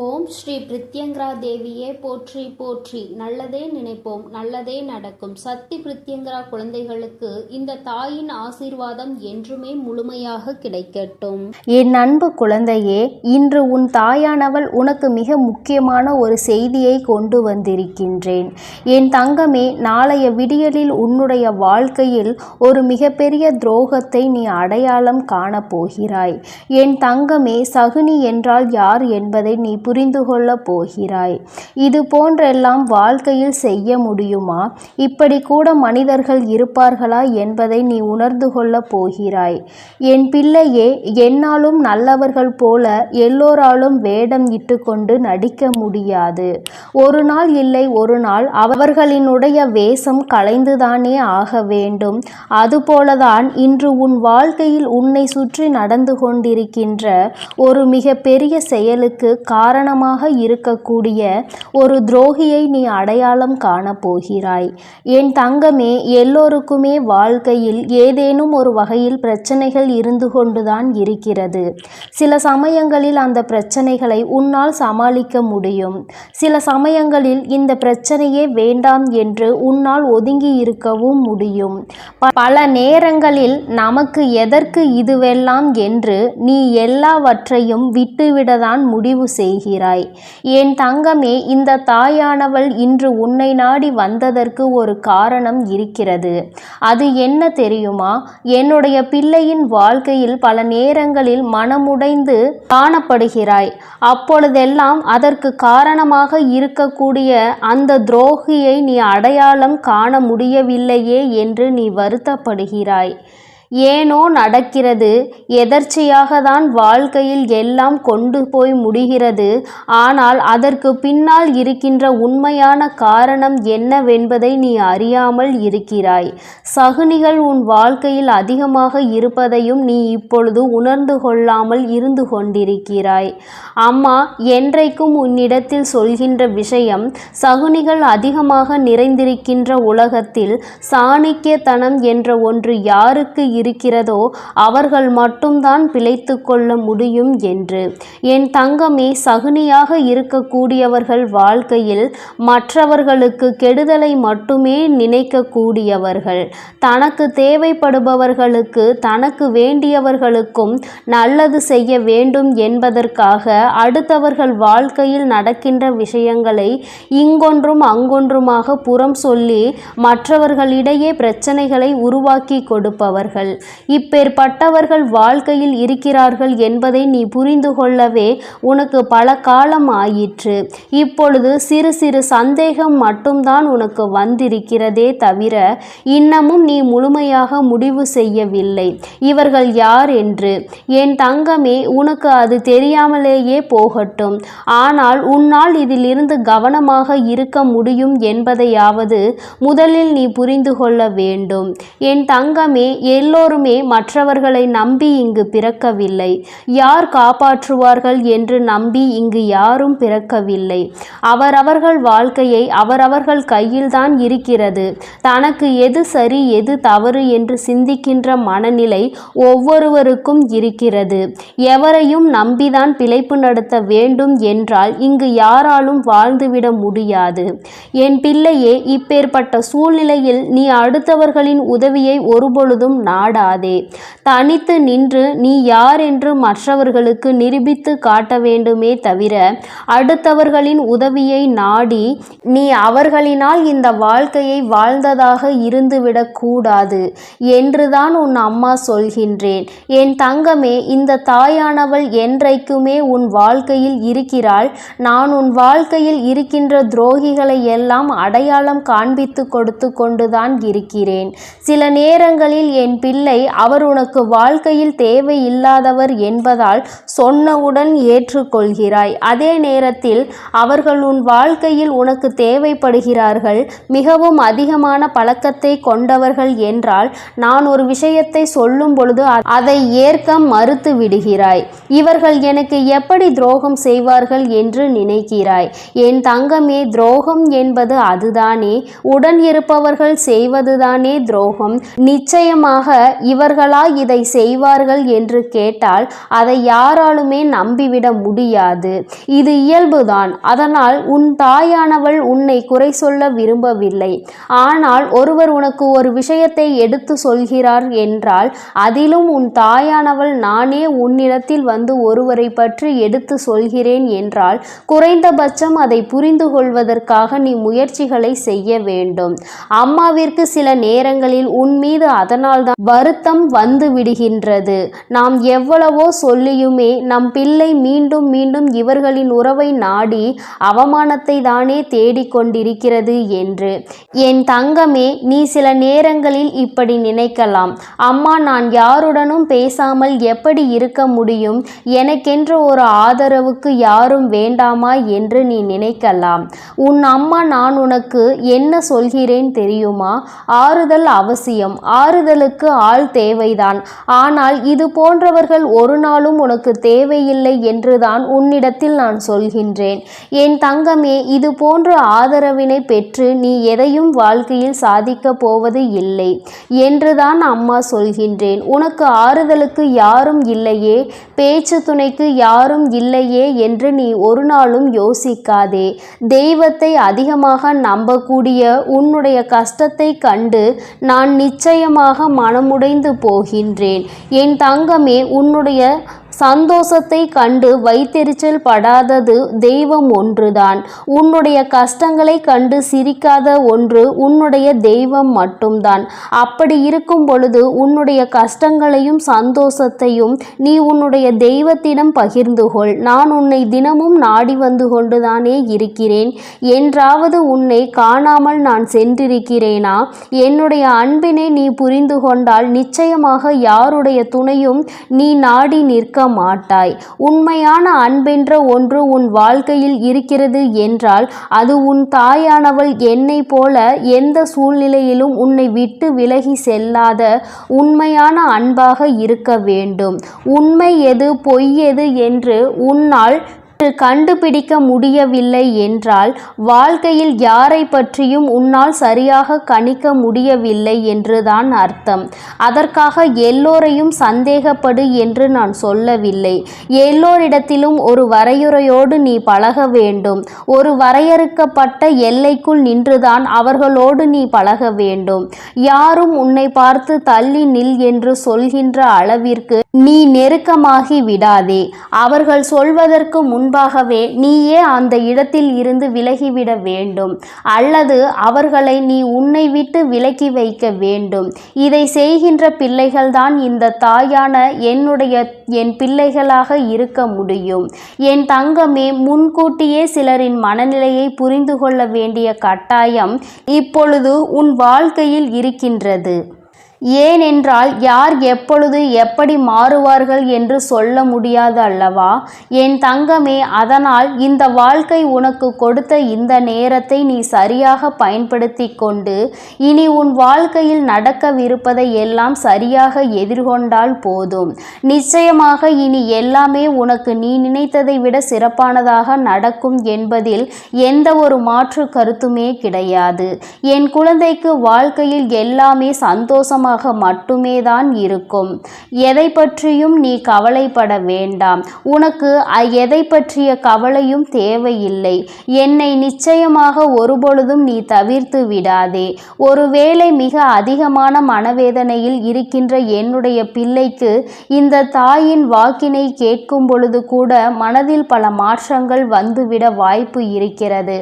ஓம் ஸ்ரீ பிரித்யங்கரா தேவியே போற்றி போற்றி. நல்லதே நினைப்போம் நல்லதே நடக்கும். சக்தி பிரித்யங்கரா குழந்தைகளுக்கு இந்த தாயின் ஆசீர்வாதம் என்றுமே முழுமையாக கிடைக்கட்டும். என் அன்பு குழந்தையே இன்று உன் தாயானவள் உனக்கு மிக முக்கியமான ஒரு செய்தியை கொண்டு வந்திருக்கின்றேன். என் தங்கமே நாளைய விடியலில் உன்னுடைய வாழ்க்கையில் ஒரு மிகப்பெரிய துரோகத்தை நீ அடையாளம் காணப்போகிறாய். என் தங்கமே சகுனி என்றால் யார் என்பதை நீ புரிந்து கொள்ளப் போகிறாய். இது போன்றெல்லாம் வாழ்க்கையில் செய்ய முடியுமா? இப்படி கூட மனிதர்கள் இருப்பார்களா என்பதை நீ உணர்ந்து கொள்ளப் போகிறாய். என் பிள்ளையே என்னாலும் நல்லவர்கள் போல எல்லோராலும் வேடம் இட்டுக்கொண்டு நடிக்க முடியாது. ஒரு நாள் இல்லை ஒரு நாள் அவர்களினுடைய வேஷம் கலைந்துதானே ஆக வேண்டும். அதுபோலதான் இன்று உன் வாழ்க்கையில் உன்னை சுற்றி நடந்து கொண்டிருக்கின்ற ஒரு மிக பெரிய செயலுக்கு காரணமாக இருக்கக்கூடிய ஒரு துரோகியை நீ அடையாளம் காணப் போகிறாய். என் தங்கமே எல்லோருக்குமே வாழ்க்கையில் ஏதேனும் ஒரு வகையில் பிரச்சனைகள் இருந்து கொண்டுதான் இருக்கிறது. சில சமயங்களில் அந்த பிரச்சனைகளை உன்னால் சமாளிக்க முடியும். சில சமயங்களில் இந்த பிரச்சனையே வேண்டாம் என்று உன்னால் ஒதுங்கி இருக்கவும் முடியும். பல நேரங்களில் நமக்கு எதற்கு இதுவெல்லாம் என்று நீ எல்லாவற்றையும் விட்டுவிடதான் முடிவு செய்கிறாய். என் தங்கமே இந்த தாயானவள் இன்று உன்னை நாடி வந்ததற்கு ஒரு காரணம் இருக்கிறது. அது என்ன தெரியுமா? என்னுடைய பிள்ளையின் வாழ்க்கையில் பல நேரங்களில் மனமுடைந்து காணப்படுகிறாய். அப்பொழுதெல்லாம் அதற்கு காரணமாக இருக்கக்கூடிய அந்த துரோகியை நீ அடையாளம் காண முடியவில்லையே என்று நீ வருத்தப்படுகிறாய். ஏனோ நடக்கிறது எதர்ச்சையாக தான் வாழ்க்கையில் எல்லாம் கொண்டு போய் முடிகிறது. ஆனால் அதற்கு பின்னால் இருக்கின்ற உண்மையான காரணம் என்னவென்பதை நீ அறியாமல் இருக்கிறாய். சகுனிகள் உன் வாழ்க்கையில் அதிகமாக இருப்பதையும் நீ இப்பொழுது உணர்ந்து கொள்ளாமல் இருந்து கொண்டிருக்கிறாய். அம்மா என்றைக்கும் உன்னிடத்தில் சொல்கின்ற விஷயம் சகுனிகள் அதிகமாக நிறைந்திருக்கின்ற உலகத்தில் சாணிக்கியத்தனம் என்ற ஒன்று யாருக்கு இருக்கிறதோ அவர்கள் மட்டும்தான் பிழைத்து கொள்ள முடியும் என்று. என் தங்கமே சகுனியாக இருக்கக்கூடியவர்கள் வாழ்க்கையில் மற்றவர்களுக்கு கெடுதலை மட்டுமே நினைக்கக்கூடியவர்கள். தனக்கு தேவைப்படுபவர்களுக்கு தனக்கு வேண்டியவர்களுக்கும் நல்லது செய்ய வேண்டும் என்பதற்காக அடுத்தவர்கள் வாழ்க்கையில் நடக்கின்ற விஷயங்களை இங்கொன்றும் அங்கொன்றுமாக புறம் சொல்லி மற்றவர்களிடையே பிரச்சனைகளை உருவாக்கி கொடுப்பவர்கள். இப்பேற்பட்டவர்கள் வாழ்க்கையில் இருக்கிறார்கள் என்பதை நீ புரிந்து கொள்ளவே உனக்கு பல காலம் ஆயிற்று. இப்பொழுது சிறு சிறு சந்தேகம் மட்டும்தான் உனக்கு வந்திருக்கிறதே தவிர இன்னமும் நீ முழுமையாக முடிவு செய்யவில்லை. இவர்கள் யார் என்று? என் தங்கமே உனக்கு அது தெரியாமலேயே போகட்டும். ஆனால் உன்னால் இதிலிருந்து கவனமாக இருக்க முடியும் என்பதையாவது முதலில் நீ புரிந்து கொள்ள வேண்டும். என் தங்கமே எல்லோ எல்லோருமே மற்றவர்களை நம்பி இங்கு பிறக்கவில்லை. யார் காப்பாற்றுவார்கள் என்று நம்பி இங்கு யாரும் பிறக்கவில்லை. அவரவர்கள் வாழ்க்கையை அவரவர்கள் கையில்தான் இருக்கிறது. தனக்கு எது சரி எது தவறு என்று சிந்திக்கின்ற மனநிலை ஒவ்வொருவருக்கும் இருக்கிறது. எவரையும் நம்பிதான் பிழைப்பு நடத்த வேண்டும் என்றால் இங்கு யாராலும் வாழ்ந்துவிட முடியாது. என் பிள்ளையே இப்பேற்பட்ட சூழ்நிலையில் நீ அடுத்தவர்களின் உதவியை ஒருபொழுதும் நாடாதே தனித்து நின்று நீ யார் என்று மற்றவர்களுக்கு நிரூபித்து காட்ட வேண்டுமே தவிர அடுத்தவர்களின் உதவியை நாடி நீ அவர்களினால் இந்த வாழ்க்கையை வாழ்ந்ததாக இருந்துவிடக்கூடாது என்றுதான் உன் அம்மா சொல்கின்றேன். என் தங்கமே இந்த தாயானவள் என்றைக்குமே உன் வாழ்க்கையில் இருக்கிறாள். நான் உன் வாழ்க்கையில் இருக்கின்ற துரோகிகளை எல்லாம் அடையாளம் காண்பித்து கொடுத்து கொண்டுதான் இருக்கிறேன். சில நேரங்களில் என் பிள்ளை அவர் உனக்கு வாழ்க்கையில் தேவையில்லாதவர் என்பதால் சொன்னவுடன் ஏற்றுக்கொள்கிறாய். அதே நேரத்தில் அவர்கள் உன் வாழ்க்கையில் உனக்கு தேவைப்படுகிறார்கள். மிகவும் அதிகமான பழக்கத்தை கொண்டவர்கள் என்றால் நான் ஒரு விஷயத்தை சொல்லும் பொழுது அதை ஏற்க மறுத்து விடுகிறாய். இவர்கள் எனக்கு எப்படி துரோகம் செய்வார்கள் என்று நினைக்கிறாய். என் தங்கமே துரோகம் என்பது அதுதானே. உடன் இருப்பவர்கள் செய்வதுதானே துரோகம். நிச்சயமாக இவர்களா இதை செய்வார்கள் என்று கேட்டால் அதை யாராலுமே நம்பிவிட முடியாது. இது இயல்புதான். அதனால் உன் தாயானவள் உன்னை குறை சொல்ல விரும்பவில்லை. ஆனால் ஒருவர் உனக்கு ஒரு விஷயத்தை எடுத்து சொல்கிறார் என்றால் அதிலும் உன் தாயானவள் நானே உன்னிடத்தில் வந்து ஒருவரை பற்றி எடுத்து சொல்கிறேன் என்றால் குறைந்தபட்சம் அதை புரிந்து கொள்வதற்காக நீ முயற்சிகளை செய்ய வேண்டும். அம்மாவிற்கு சில நேரங்களில் உன் மீது அதனால்தான் வருத்தம் வந்து விடுகின்றது. நாம் எவ்வளவோ சொல்லியுமே நம் பிள்ளை மீண்டும் மீண்டும் இவர்களின் உறவை நாடி அவமானத்தை தானே தேடிக்கொண்டிருக்கிறது என்று. என் தங்கமே நீ சில நேரங்களில் இப்படி நினைக்கலாம். அம்மா நான் யாருடனும் பேசாமல் எப்படி இருக்க முடியும்? எனக்கென்று ஒரு ஆதரவுக்கு யாரும் வேண்டாமா என்று நீ நினைக்கலாம். உன் அம்மா நான் உனக்கு என்ன சொல்கிறேன் தெரியுமா? ஆறுதல் அவசியம். ஆறுதலுக்கு ஆள் தேவைதான். ஆனால் இது போன்றவர்கள் ஒரு நாளும் உனக்கு தேவையில்லை என்றுதான் உன்னிடத்தில் நான் சொல்கின்றேன். என் தங்கமே இது போன்ற ஆதரவினை பெற்று நீ எதையும் வாழ்க்கையில் சாதிக்கப் போவது இல்லை என்றுதான் அம்மா சொல்கின்றேன். உனக்கு ஆறுதலுக்கு யாரும் இல்லையே பேச்சு துணைக்கு யாரும் இல்லையே என்று நீ ஒரு நாளும் யோசிக்காதே. தெய்வத்தை அதிகமாக நம்பக்கூடிய உன்னுடைய கஷ்டத்தை கண்டு நான் நிச்சயமாக மனம் மனமுடைந்து போகின்றேன். என் தங்கமே உன்னுடைய சந்தோஷத்தை கண்டு வைத்தெரிச்சல் படாதது தெய்வம் ஒன்றுதான். உன்னுடைய கஷ்டங்களை கண்டு சிரிக்காத ஒன்று உன்னுடைய தெய்வம் மட்டும்தான். அப்படி இருக்கும் பொழுது உன்னுடைய கஷ்டங்களையும் சந்தோஷத்தையும் நீ உன்னுடைய தெய்வத்திடம் பகிர்ந்து கொள். நான் உன்னை தினமும் நாடி வந்து கொண்டுதானே இருக்கிறேன். என்றாவது உன்னை காணாமல் நான் சென்றிருக்கிறேனா? என்னுடைய அன்பினை நீ புரிந்து கொண்டால் நிச்சயமாக யாருடைய துணையும் நீ நாடி நிற்க மாட்டாய். உண்மையான அன்பென்ற ஒன்று உன் வாழ்க்கையில் இருக்கிறது என்றால் அது உன் தாயானவள் என்னை போல எந்த சூழ்நிலையிலும் உன்னை விட்டு விலகி செல்லாத உண்மையான அன்பாக இருக்க வேண்டும். உண்மை எது பொய் எது என்று உன்னால் கண்டுபிடிக்க முடியவில்லை என்றால் வாழ்க்கையில் யாரை பற்றியும் உன்னால் சரியாக கணிக்க முடியவில்லை என்றுதான் அர்த்தம். அதற்காக எல்லோரையும் சந்தேகப்படு என்று நான் சொல்லவில்லை. எல்லோரிடத்திலும் ஒரு வரையுறையோடு நீ பழக வேண்டும். ஒரு வரையறுக்கப்பட்ட எல்லைக்குள் நின்றுதான் அவர்களோடு நீ பழக வேண்டும். யாரும் உன்னை பார்த்து தள்ளி நில் என்று சொல்கின்ற அளவிற்கு நீ நெருக்கமாகி விடாதே. அவர்கள் சொல்வதற்கு முன் முன்பாகவே நீயே அந்த இடத்தில் இருந்து விலகிவிட வேண்டும். அல்லது அவர்களை நீ உன்னை விட்டு விலக்கி வைக்க வேண்டும். இதை செய்கின்ற பிள்ளைகள்தான் இந்த தாயான என்னுடைய என் பிள்ளைகளாக இருக்க முடியும். என் தங்கமே முன்கூட்டியே சிலரின் மனநிலையை புரிந்து கொள்ள வேண்டிய கட்டாயம் இப்பொழுது உன் வாழ்க்கையில் இருக்கின்றது. ஏனென்றால் யார் எப்பொழுது எப்படி மாறுவார்கள் என்று சொல்ல முடியாது அல்லவா? என் தங்கமே அதனால் இந்த வாழ்க்கை உனக்கு கொடுத்த இந்த நேரத்தை நீ சரியாக பயன்படுத்தி கொண்டு இனி உன் வாழ்க்கையில் நடக்கவிருப்பதை எல்லாம் சரியாக எதிர்கொண்டால் போதும். நிச்சயமாக இனி எல்லாமே உனக்கு நீ நினைத்ததை விட சிறப்பானதாக நடக்கும் என்பதில் எந்த ஒரு மாற்று கருத்துமே கிடையாது. என் குழந்தைக்கு வாழ்க்கையில் எல்லாமே சந்தோஷமாக சுகமாக மட்டுமே தான் இருக்கும். எதை பற்றியும் நீ கவலைப்பட வேண்டாம். உனக்கு எதை பற்றிய கவலையும் தேவையில்லை. என்னை நிச்சயமாக ஒருபொழுதும் நீ தவிர்த்து விடாதே. ஒருவேளை மிக அதிகமான மனவேதனையில் இருக்கின்ற என்னுடைய பிள்ளைக்கு இந்த தாயின் வாக்கினை கேட்கும் பொழுது கூட மனதில் பல மாற்றங்கள் வந்துவிட வாய்ப்பு இருக்கிறது.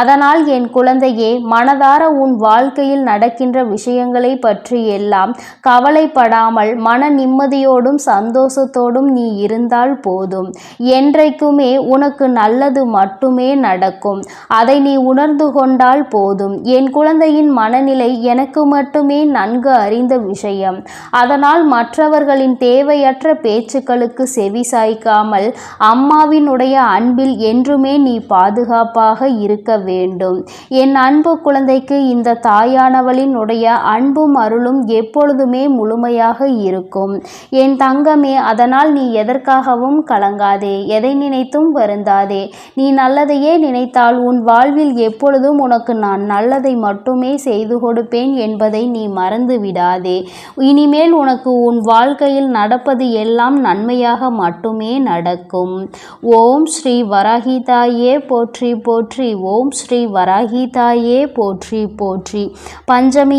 அதனால் என் குழந்தையே மனதார உன் வாழ்க்கையில் நடக்கின்ற விஷயங்களை பற்றி எல்லாம் கவலைப்படாமல் மன நிம்மதியோடும் சந்தோஷத்தோடும் நீ இருந்தால் போதும். என்றைக்குமே உனக்கு நல்லது மட்டுமே நடக்கும். அதை நீ உணர்ந்து கொண்டால் போதும். என் குழந்தையின் மனநிலை எனக்கு மட்டுமே நன்கு அறிந்த விஷயம். அதனால் மற்றவர்களின் தேவையற்ற பேச்சுக்களுக்கு செவி சாய்க்காமல் அம்மாவினுடைய அன்பில் என்றுமே நீ பாதுகாப்பாக இருக்க வேண்டும். என் அன்பு குழந்தைக்கு இந்த தாயானவளினுடைய அன்பும் அருளும் எப்பொழுதுமே முழுமையாக இருக்கும். என் தங்கமே அதனால் நீ எதற்காகவும் கலங்காதே. எதை நினைத்தும் வருந்தாதே. நீ நல்லதையே நினைத்தால் உன் வாழ்வில் எப்பொழுதும் உனக்கு நான் நல்லதை மட்டுமே செய்து கொடுப்பேன் என்பதை நீ மறந்து விடாதே. இனிமேல் உனக்கு உன் வாழ்க்கையில் நடப்பது எல்லாம் நன்மையாக மட்டுமே நடக்கும். ஓம் ஸ்ரீ வராகிதாயே போற்றி போற்றி. ஓம் ஸ்ரீ வராகிதாயே போற்றி போற்றி. பஞ்சமி